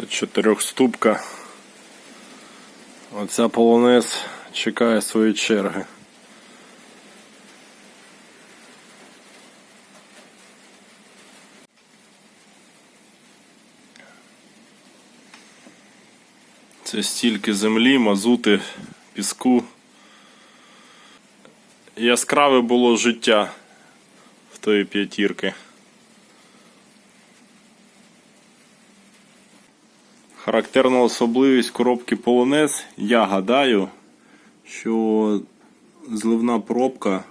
Це чотирьохступка. Оця полонез чекає своєї черги. Це стільки землі, мазути, піску. Яскраве було життя в тої п'ятірки. Характерна особливість коробки полонез, я гадаю, що зливна пробка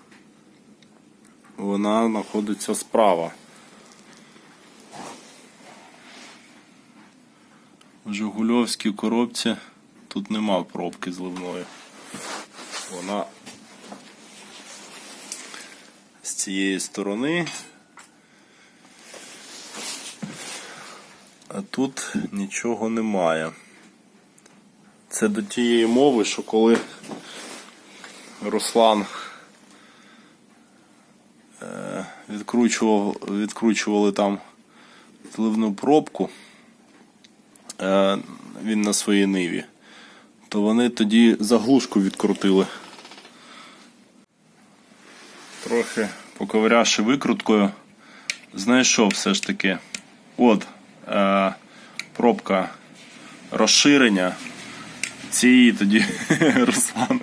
вона знаходиться справа. В Жигульовській коробці тут нема пробки зливної. Вона з цієї сторони. А тут нічого немає. Це до тієї мови, що коли Руслан е, відкручував, відкручували там зливну пробку, е, він на своїй ниві, то вони тоді заглушку відкрутили. Трохи поковирявши викруткою, знайшов все ж таки. От пробка розширення. Цієї тоді Руслан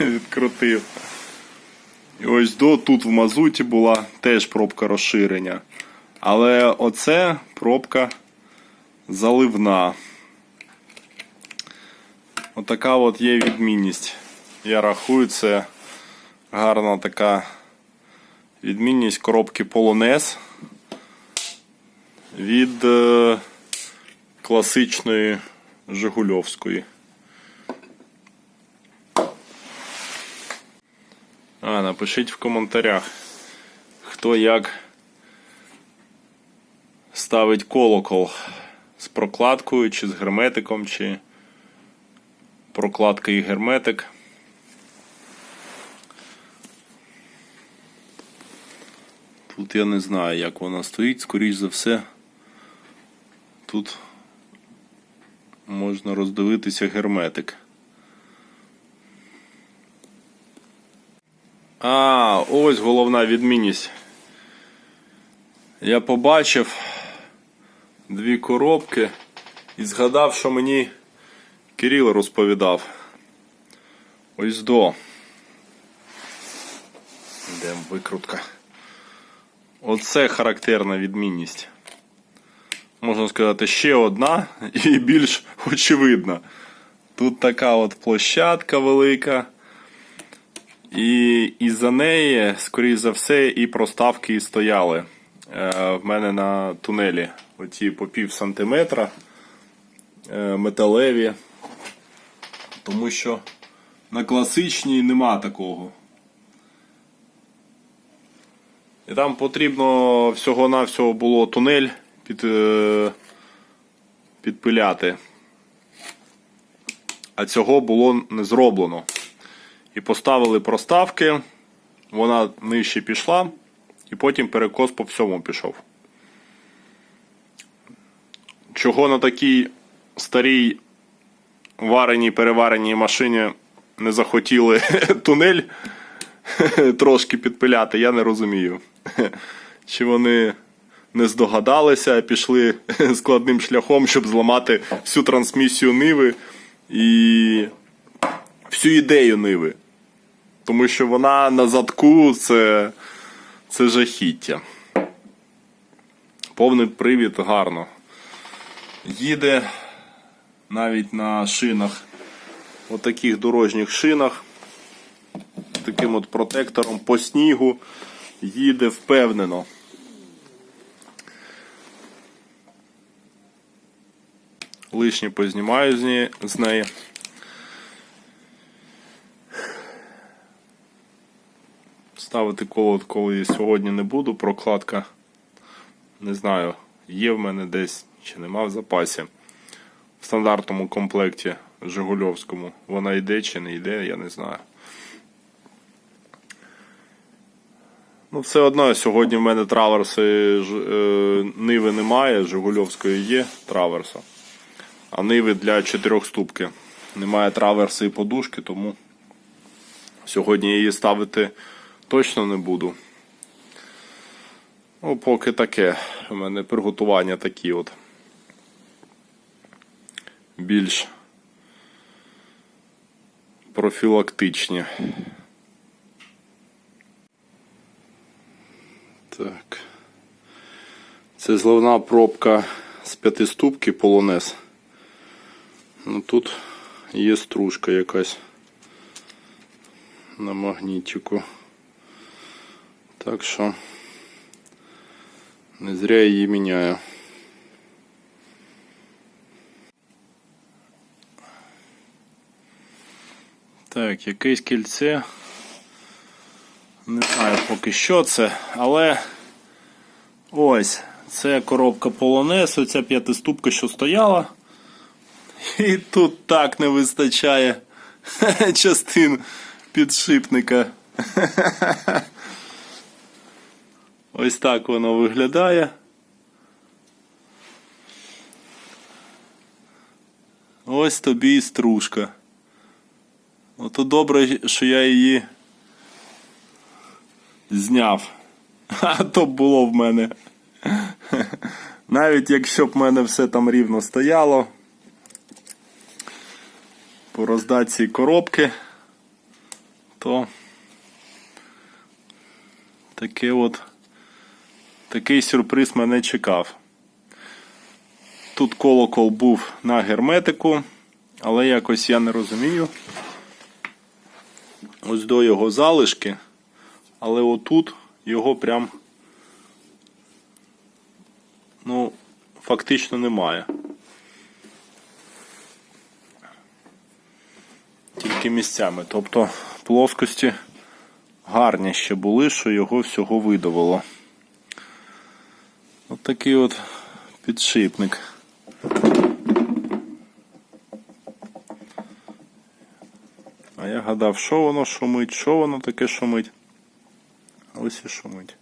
відкрутив. І ось до тут в мазуті була теж пробка розширення. Але оце пробка заливна. Отака от є відмінність. Я рахую, це гарна така відмінність коробки полонез від е, класичної Жигульовської. А, напишіть в коментарях, хто як ставить колокол з прокладкою, чи з герметиком, чи прокладка і герметик. Тут я не знаю, як вона стоїть, скоріш за все. Тут можна роздивитися герметик. А, ось головна відмінність. Я побачив дві коробки і згадав, що мені Кирил розповідав. Ось до. Де викрутка. Оце характерна відмінність. Можна сказати, ще одна і більш очевидна. Тут така от площадка велика. І із-за неї, скоріш за все, і проставки стояли. Е, в мене на тунелі оті по пів сантиметра е, металеві. Тому що на класичній нема такого. І там потрібно всього-навсього було тунель під, е, підпиляти. А цього було не зроблено. І поставили проставки, вона нижче пішла, і потім перекос по всьому пішов. Чого на такій старій вареній перевареній машині не захотіли тунель трошки підпиляти, я не розумію. Чи вони не здогадалися, пішли складним шляхом, щоб зламати всю трансмісію Ниви і всю ідею Ниви. Тому що вона на задку це, це жахіття. Повний привід гарно. Їде навіть на шинах, отаких дорожніх шинах, таким от протектором по снігу їде впевнено. Лишнє познімаю з неї. Ставити коло, коли сьогодні не буду, прокладка. Не знаю, є в мене десь чи нема в запасі. В стандартному комплекті Жигульовському. Вона йде чи не йде, я не знаю. Ну, все одно сьогодні в мене траверси е, Ниви немає, Жигульовської є траверса. А ниви для чотирьохступки. Немає траверси і подушки, тому сьогодні її ставити точно не буду. Ну, поки таке. У мене приготування такі от. Більш профілактичні. Так. Це зливна пробка з п'ятиступки полонез. Ну тут є стружка якась на магнітику. Так що не зря її міняю. Так, якесь кільце. Не знаю поки що це, але ось це коробка полонез, оця п'ятиступка, що стояла. І тут так не вистачає частин підшипника. Ось так воно виглядає. Ось тобі і стружка. Ото добре, що я її зняв. А то б було в мене. Навіть якщо б в мене все там рівно стояло. По роздачі коробки, то таке от такий сюрприз мене чекав. Тут колокол був на герметику, але якось я не розумію. Ось до його залишки, але отут його прям ну, фактично немає. Тільки місцями. Тобто плоскості гарні ще були, що його всього видавило. От такий от підшипник. А я гадав, що воно шумить, що воно таке шумить. Ось і шумить.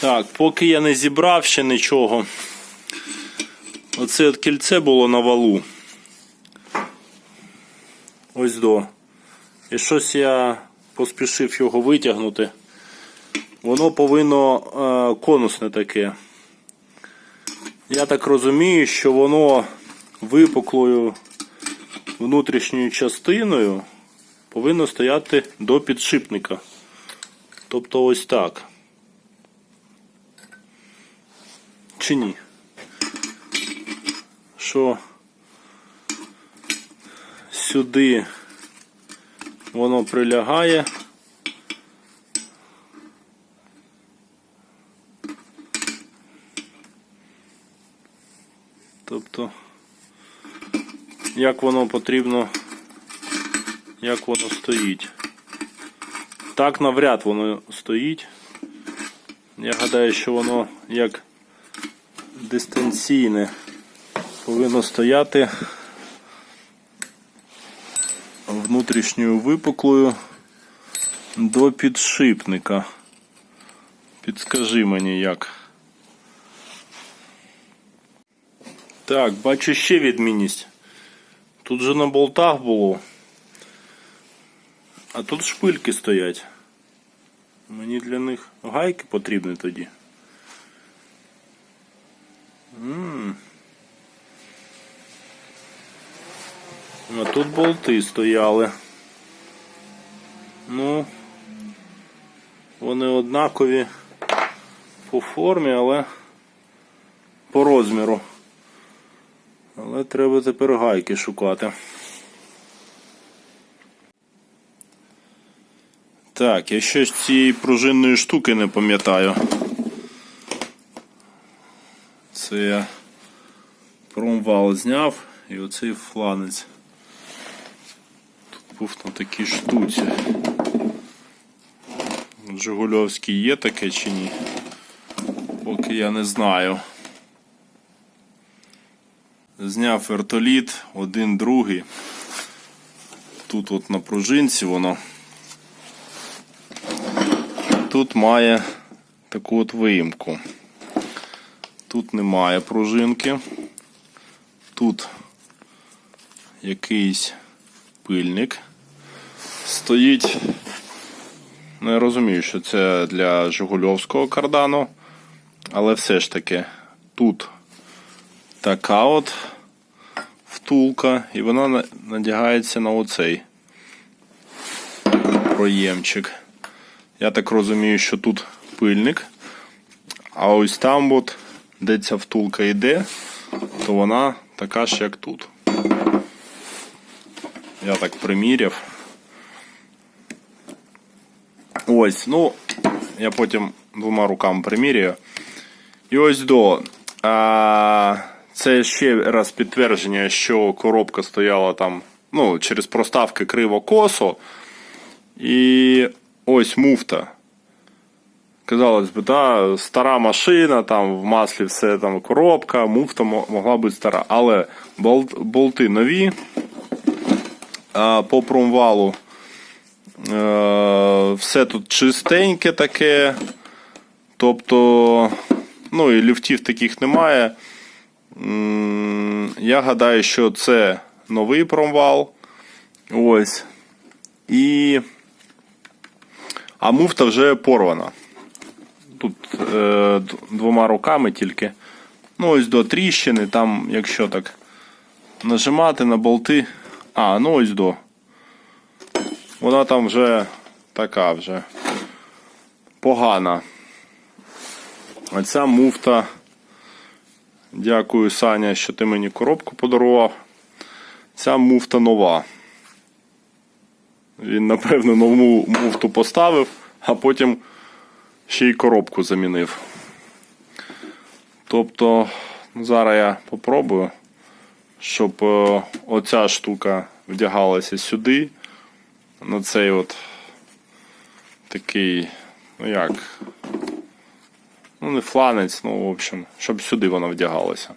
Так, поки я не зібрав ще нічого. Оце от кільце було на валу. Ось до. І щось я поспішив його витягнути. Воно повинно е, конусне таке. Я так розумію, що воно випуклою внутрішньою частиною повинно стояти до підшипника. Тобто ось так. Чи ні? Що сюди воно прилягає. Тобто, як воно потрібно, як воно стоїть. Так навряд воно стоїть. Я гадаю, що воно як дистанційне повинно стояти внутрішньою випуклою до підшипника. Підскажи мені як. Так, бачу ще відмінність. Тут же на болтах було. А тут шпильки стоять. Мені для них гайки потрібні тоді. М. А тут болти стояли. Ну, вони однакові по формі, але по розміру. Але треба тепер гайки шукати. Так, я ж цієї пружинної штуки не пам'ятаю. Це я промвал зняв і оцей фланець. Був на такій штуці. Жигульовський є таке чи ні? Поки я не знаю. Зняв вертоліт, один другий. Тут от на пружинці воно. Тут має таку от виїмку. Тут немає пружинки. Тут якийсь пильник стоїть. Ну, я розумію, що це для Жигульовського кардану, але все ж таки тут така от втулка, і вона надягається на оцей проємчик. Я так розумію, що тут пильник, а ось там, от, де ця втулка йде, то вона така ж, як тут. Я так приміряв. Ось, ну, я потім двома руками приміряю. І ось до. А, це ще раз підтвердження, що коробка стояла там ну, через проставки криво-косо. І ось муфта. Казалось би, да, стара машина, там в маслі все там коробка, муфта могла бути стара. Але болти нові. А, по промвалу все тут чистеньке таке. Тобто, ну і ліфтів таких немає. Я гадаю, що це новий промвал. Ось. І. А муфта вже порвана. Тут е, двома руками тільки. Ну, ось до тріщини, там, якщо так нажимати на болти. А, ну ось до. Вона там вже така вже погана. А ця муфта. Дякую, Саня, що ти мені коробку подарував. Ця муфта нова. Він, напевно, нову муфту поставив, а потім ще й коробку замінив. Тобто, зараз я попробую, щоб е, оця штука вдягалася сюди, на цей от такий, ну як, ну не фланець, ну, в общем, щоб сюди вона вдягалася.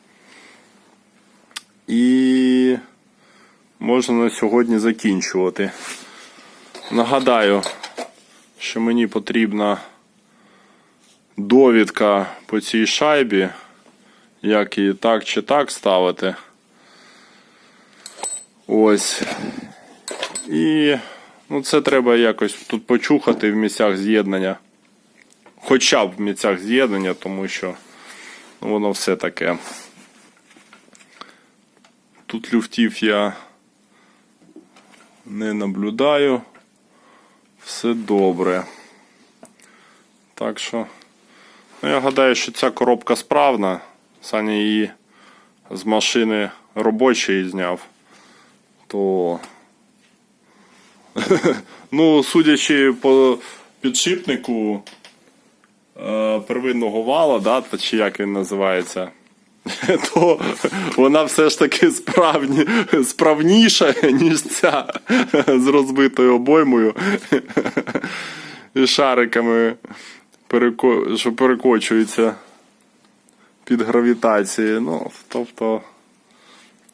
І можна на сьогодні закінчувати. Нагадаю, що мені потрібна довідка по цій шайбі, як її так чи так ставити. Ось. І ну, це треба якось тут почухати в місцях з'єднання. Хоча б в місцях з'єднання, тому що воно все таке. Тут люфтів я не наблюдаю. Все добре. Так що, ну я гадаю, що ця коробка справна. Саня її з машини робочої зняв. То. ну, судячи по підшипнику е, первинного вала, да, чи як він називається, то вона все ж таки справні, справніша, ніж ця з розбитою обоймою і шариками, переко... що перекочуються під гравітацією. Ну, тобто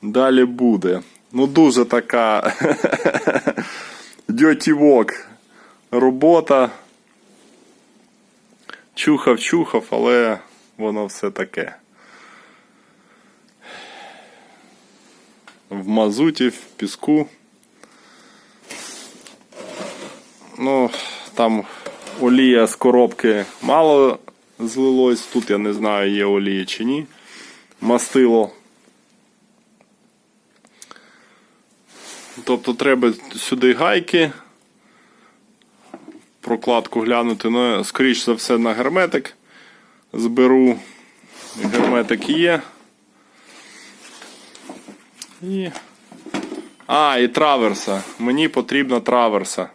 далі буде. Ну, дуже така дьотівок робота. Чухав, чухав, але воно все таке. В мазуті, в піску. Ну, там олія з коробки мало злилось. Тут я не знаю, є олія чи ні. Мастило. Тобто треба сюди гайки. Прокладку глянути, ну, скоріш за все, на герметик. Зберу. Герметик є. І... А, і траверса. Мені потрібна траверса.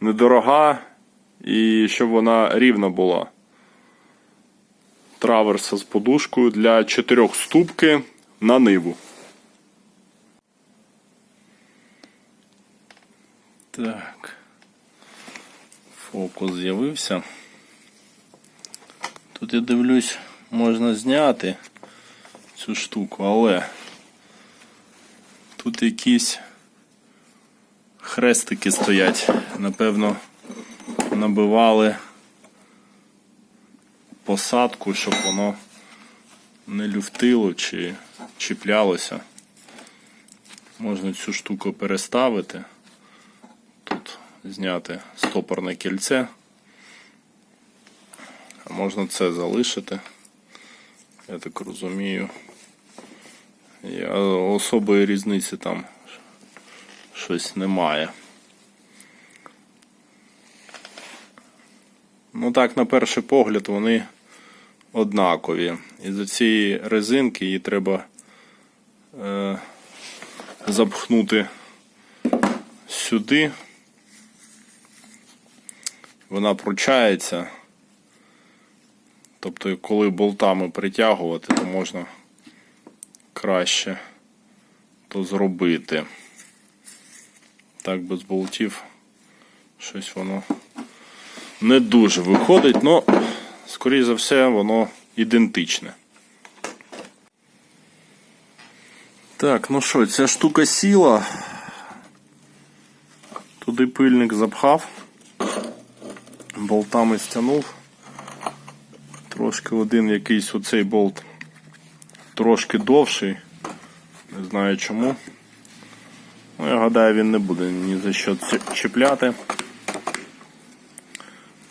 Недорога і щоб вона рівна була. Траверса з подушкою для чотирьохступки на ниву. Так. Фокус з'явився. Тут я дивлюсь, можна зняти цю штуку, але тут якісь хрестики стоять. Напевно, набивали посадку, щоб воно не люфтило чи чіплялося. Можна цю штуку переставити. Зняти стопорне кільце. А можна це залишити. Я так розумію. Я особої різниці там щось немає. Ну так, на перший погляд, вони однакові. І за цієї резинки її треба е, запхнути сюди. Вона пручається. Тобто, коли болтами притягувати, то можна краще то зробити. Так без болтів щось воно не дуже виходить, але, скоріше за все, воно ідентичне. Так, ну що, ця штука сіла. Туди пильник запхав, болтами стягнув. Трошки один якийсь оцей болт трошки довший. Не знаю чому. Ну, я гадаю, він не буде ні за що чіпляти.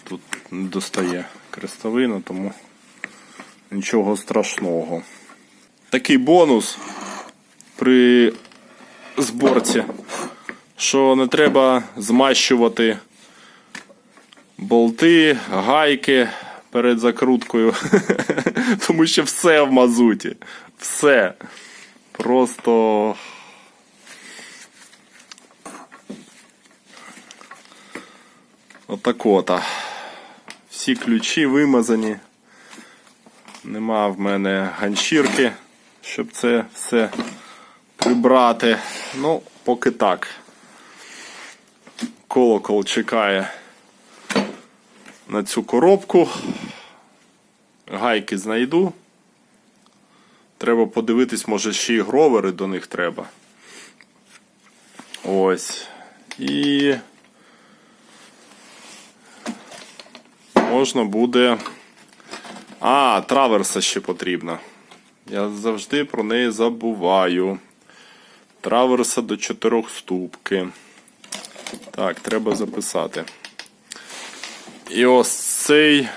Тут не достає крестовина, тому нічого страшного. Такий бонус при зборці, що не треба змащувати болти, гайки перед закруткою, тому що все в мазуті. Все. Просто. Отакота. Всі ключі вимазані. Нема в мене ганчірки, щоб це все прибрати. Ну, поки так. Колокол чекає на цю коробку. Гайки знайду. Треба подивитись, може ще й гровери до них треба. Ось. І можна буде. А, траверса ще потрібна. Я завжди про неї забуваю. Траверса до 4 ступки. Так, треба записати. І ось цей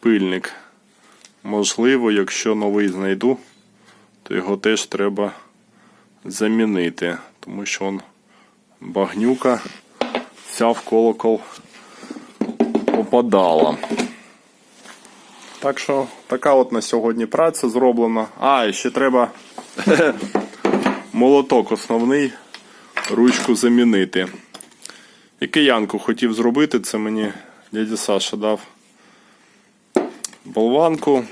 пильник. Можливо, якщо новий знайду, то його теж треба замінити, тому що он багнюка вся в колокол попадала. Так що така от на сьогодні праця зроблена. А, і ще треба молоток основний, ручку замінити. І киянку хотів зробити, це мені дядя Саша дав болванку.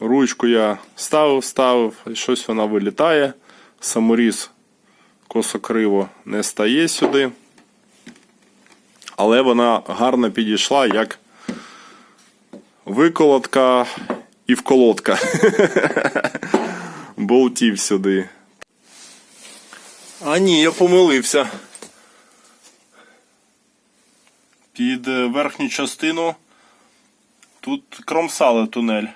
Ручку я ставив, ставив, і щось вона вилітає. Саморіз косо-криво не стає сюди. Але вона гарно підійшла як виколотка і вколотка. Болтів сюди. А ні, я помилився. Під е, верхню частину тут кромсали тунель.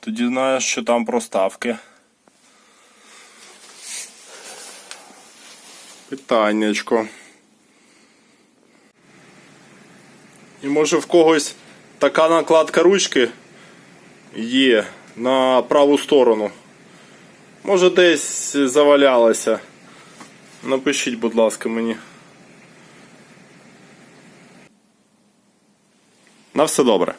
Тоді знаєш, що там проставки. Питаннячко. І може в когось така накладка ручки є на праву сторону. Може десь завалялася. Напишіть, будь ласка, мені. На все добре.